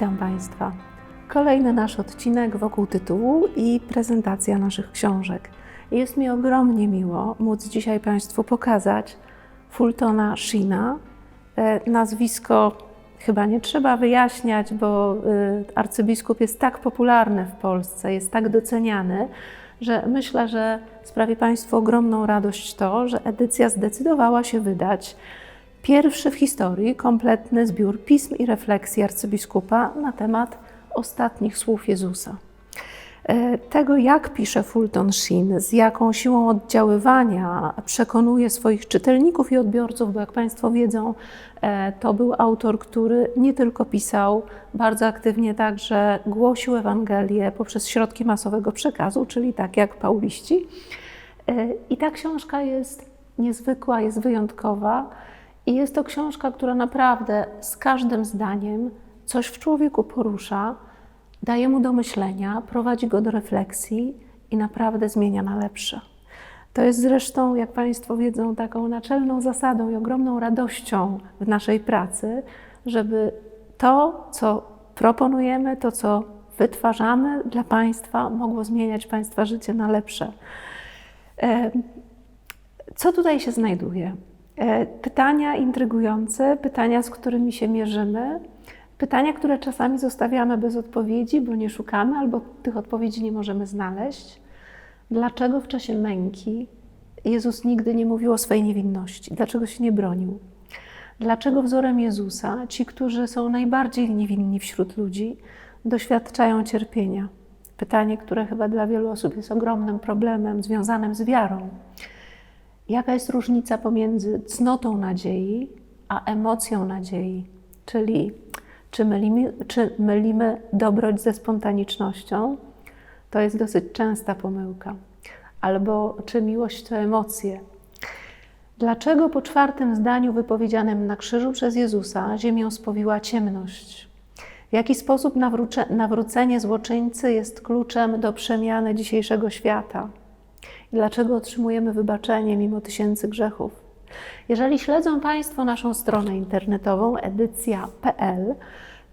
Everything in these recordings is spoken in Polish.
Witam Państwa. Kolejny nasz odcinek wokół tytułu i prezentacja naszych książek. Jest mi ogromnie miło móc dzisiaj Państwu pokazać Fultona Sheena. E, Nazwisko chyba nie trzeba wyjaśniać, bo y, arcybiskup jest tak popularny w Polsce, jest tak doceniany, że myślę, że sprawi Państwu ogromną radość to, że edycja zdecydowała się wydać pierwszy w historii kompletny zbiór pism i refleksji arcybiskupa na temat ostatnich słów Jezusa. E, Tego, jak pisze Fulton Sheen, z jaką siłą oddziaływania przekonuje swoich czytelników i odbiorców, bo jak Państwo wiedzą, e, to był autor, który nie tylko pisał, bardzo aktywnie także głosił Ewangelię poprzez środki masowego przekazu, czyli tak jak Pauliści. E, I ta książka jest niezwykła, jest wyjątkowa. I jest to książka, która naprawdę z każdym zdaniem coś w człowieku porusza, daje mu do myślenia, prowadzi go do refleksji i naprawdę zmienia na lepsze. To jest zresztą, jak Państwo wiedzą, taką naczelną zasadą i ogromną radością w naszej pracy, żeby to, co proponujemy, to, co wytwarzamy dla Państwa, mogło zmieniać Państwa życie na lepsze. Co tutaj się znajduje? E, Pytania intrygujące, pytania, z którymi się mierzymy, pytania, które czasami zostawiamy bez odpowiedzi, bo nie szukamy albo tych odpowiedzi nie możemy znaleźć. Dlaczego w czasie męki Jezus nigdy nie mówił o swojej niewinności? Dlaczego się nie bronił? Dlaczego wzorem Jezusa ci, którzy są najbardziej niewinni wśród ludzi, doświadczają cierpienia? Pytanie, które chyba dla wielu osób jest ogromnym problemem związanym z wiarą. Jaka jest różnica pomiędzy cnotą nadziei a emocją nadziei? Czyli czy mylimy, czy mylimy dobroć ze spontanicznością? To jest dosyć częsta pomyłka. Albo czy miłość to emocje? Dlaczego po czwartym zdaniu wypowiedzianym na krzyżu przez Jezusa ziemią spowiła ciemność? W jaki sposób nawróce, nawrócenie złoczyńcy jest kluczem do przemiany dzisiejszego świata? Dlaczego otrzymujemy wybaczenie mimo tysięcy grzechów? Jeżeli śledzą Państwo naszą stronę internetową edycja.pl,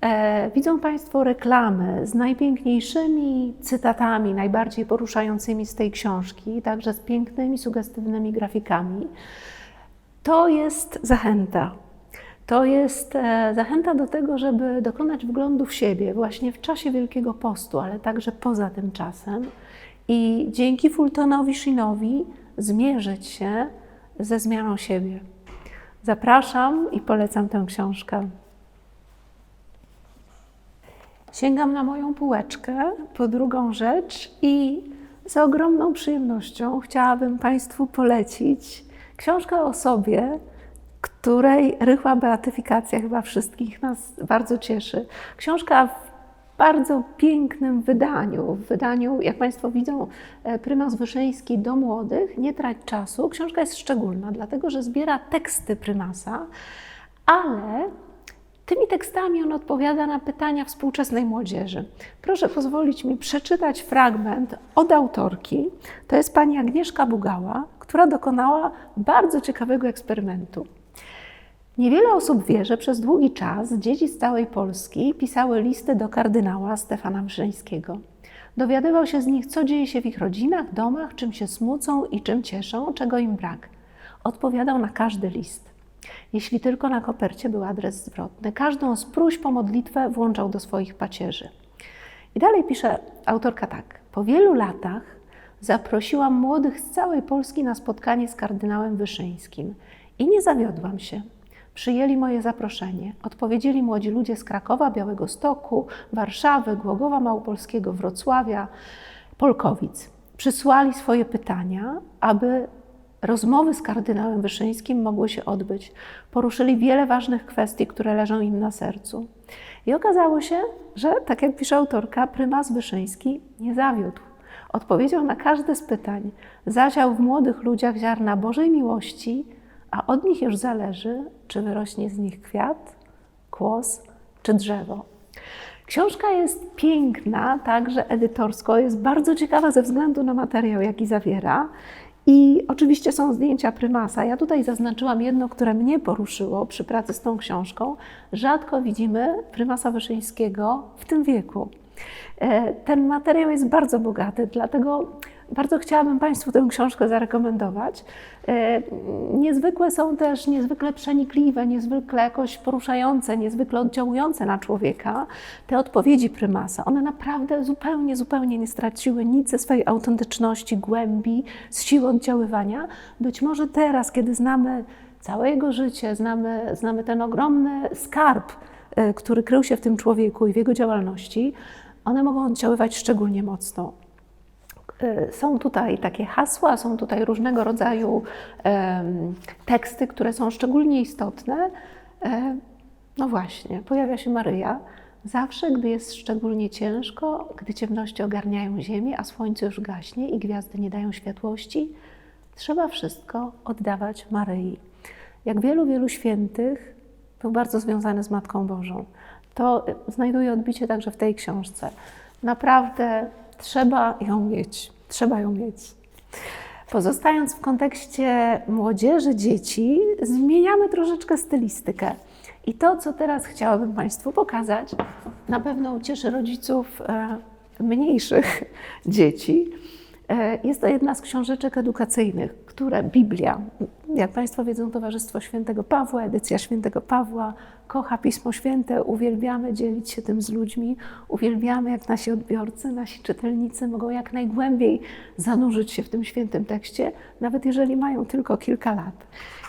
e, widzą Państwo reklamy z najpiękniejszymi cytatami, najbardziej poruszającymi z tej książki, także z pięknymi, sugestywnymi grafikami. To jest zachęta. To jest e, zachęta do tego, żeby dokonać wglądu w siebie właśnie w czasie Wielkiego Postu, ale także poza tym czasem i dzięki Fultonowi Sheenowi zmierzyć się ze zmianą siebie. Zapraszam i polecam tę książkę. Sięgam na moją półeczkę po drugą rzecz i z ogromną przyjemnością chciałabym Państwu polecić książkę o sobie, której rychła beatyfikacja chyba wszystkich nas bardzo cieszy. Książka bardzo pięknym wydaniu, w wydaniu, jak Państwo widzą, e, Prymas Wyszyński do młodych, nie trać czasu. Książka jest szczególna, dlatego że zbiera teksty Prymasa, ale tymi tekstami on odpowiada na pytania współczesnej młodzieży. Proszę pozwolić mi przeczytać fragment od autorki. To jest pani Agnieszka Bugała, która dokonała bardzo ciekawego eksperymentu. Niewiele osób wie, że przez długi czas dzieci z całej Polski pisały listy do kardynała Stefana Wyszyńskiego. Dowiadywał się z nich, co dzieje się w ich rodzinach, domach, czym się smucą i czym cieszą, czego im brak. Odpowiadał na każdy list. Jeśli tylko na kopercie był adres zwrotny, każdą z próśb o modlitwę włączał do swoich pacierzy. I dalej pisze autorka tak. Po wielu latach zaprosiłam młodych z całej Polski na spotkanie z kardynałem Wyszyńskim i nie zawiodłam się przyjęli moje zaproszenie. Odpowiedzieli młodzi ludzie z Krakowa, Białego Stoku, Warszawy, Głogowa Małopolskiego, Wrocławia, Polkowic. Przysłali swoje pytania, aby rozmowy z kardynałem Wyszyńskim mogły się odbyć. Poruszyli wiele ważnych kwestii, które leżą im na sercu. I okazało się, że, tak jak pisze autorka, prymas Wyszyński nie zawiódł. Odpowiedział na każde z pytań, zasiał w młodych ludziach ziarna Bożej miłości, a od nich już zależy, czy wyrośnie z nich kwiat, kłos czy drzewo. Książka jest piękna, także edytorsko, jest bardzo ciekawa ze względu na materiał, jaki zawiera. I oczywiście są zdjęcia prymasa. Ja tutaj zaznaczyłam jedno, które mnie poruszyło przy pracy z tą książką. Rzadko widzimy prymasa Wyszyńskiego w tym wieku. E, Ten materiał jest bardzo bogaty, dlatego bardzo chciałabym Państwu tę książkę zarekomendować. E, Niezwykłe są też, niezwykle przenikliwe, niezwykle jakoś poruszające, niezwykle oddziałujące na człowieka te odpowiedzi prymasa. One naprawdę zupełnie, zupełnie nie straciły nic ze swojej autentyczności, głębi, z siły oddziaływania. Być może teraz, kiedy znamy całe jego życie, znamy, znamy ten ogromny skarb, e, który krył się w tym człowieku i w jego działalności, one mogą oddziaływać szczególnie mocno. E, Są tutaj takie hasła, są tutaj różnego rodzaju teksty, które są szczególnie istotne. E, No właśnie, pojawia się Maryja. Zawsze, gdy jest szczególnie ciężko, gdy ciemności ogarniają ziemię, a słońce już gaśnie i gwiazdy nie dają światłości, trzeba wszystko oddawać Maryi. Jak wielu, wielu świętych był bardzo związany z Matką Bożą. To znajduje odbicie także w tej książce. Naprawdę trzeba ją mieć. Trzeba ją mieć. Pozostając w kontekście młodzieży, dzieci, zmieniamy troszeczkę stylistykę. I to, co teraz chciałabym Państwu pokazać, na pewno ucieszy rodziców e, mniejszych dzieci. E, Jest to jedna z książeczek edukacyjnych, które Biblia, jak Państwo wiedzą, Towarzystwo Świętego Pawła, edycja Świętego Pawła, kocha Pismo Święte, uwielbiamy dzielić się tym z ludźmi, uwielbiamy, jak nasi odbiorcy, nasi czytelnicy mogą jak najgłębiej zanurzyć się w tym świętym tekście, nawet jeżeli mają tylko kilka lat.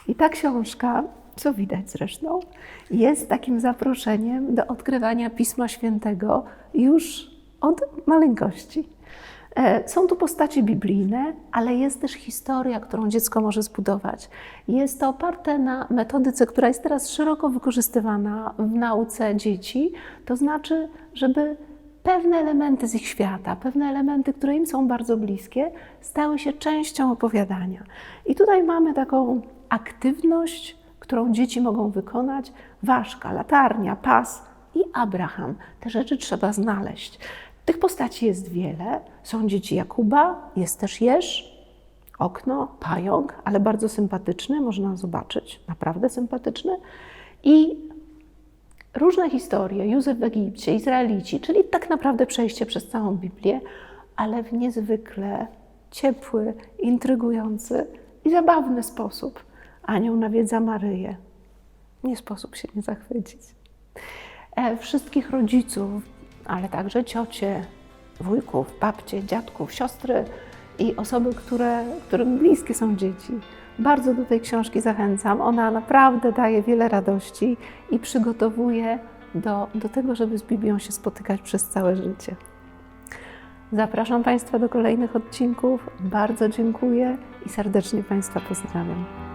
I ta książka, co widać zresztą, jest takim zaproszeniem do odkrywania Pisma Świętego już od maleńkości. E, Są tu postacie biblijne, ale jest też historia, którą dziecko może zbudować. Jest to oparte na metodyce, która jest teraz szeroko wykorzystywana w nauce dzieci, to znaczy, żeby pewne elementy z ich świata, pewne elementy, które im są bardzo bliskie, stały się częścią opowiadania. I tutaj mamy taką aktywność, którą dzieci mogą wykonać: ważka, latarnia, pas i Abraham. Te rzeczy trzeba znaleźć. Tych postaci jest wiele. Są dzieci Jakuba, jest też Jerz, okno, pająk, ale bardzo sympatyczny, można zobaczyć, naprawdę sympatyczny. I różne historie, Józef w Egipcie, Izraelici, czyli tak naprawdę przejście przez całą Biblię, ale w niezwykle ciepły, intrygujący i zabawny sposób. Anioł nawiedza Maryję. Nie sposób się nie zachwycić. E, Wszystkich rodziców, ale także ciocie, wujków, babcie, dziadków, siostry i osoby, które, którym bliskie są dzieci. Bardzo do tej książki zachęcam. Ona naprawdę daje wiele radości i przygotowuje do, do tego, żeby z Biblią się spotykać przez całe życie. Zapraszam Państwa do kolejnych odcinków. Bardzo dziękuję i serdecznie Państwa pozdrawiam.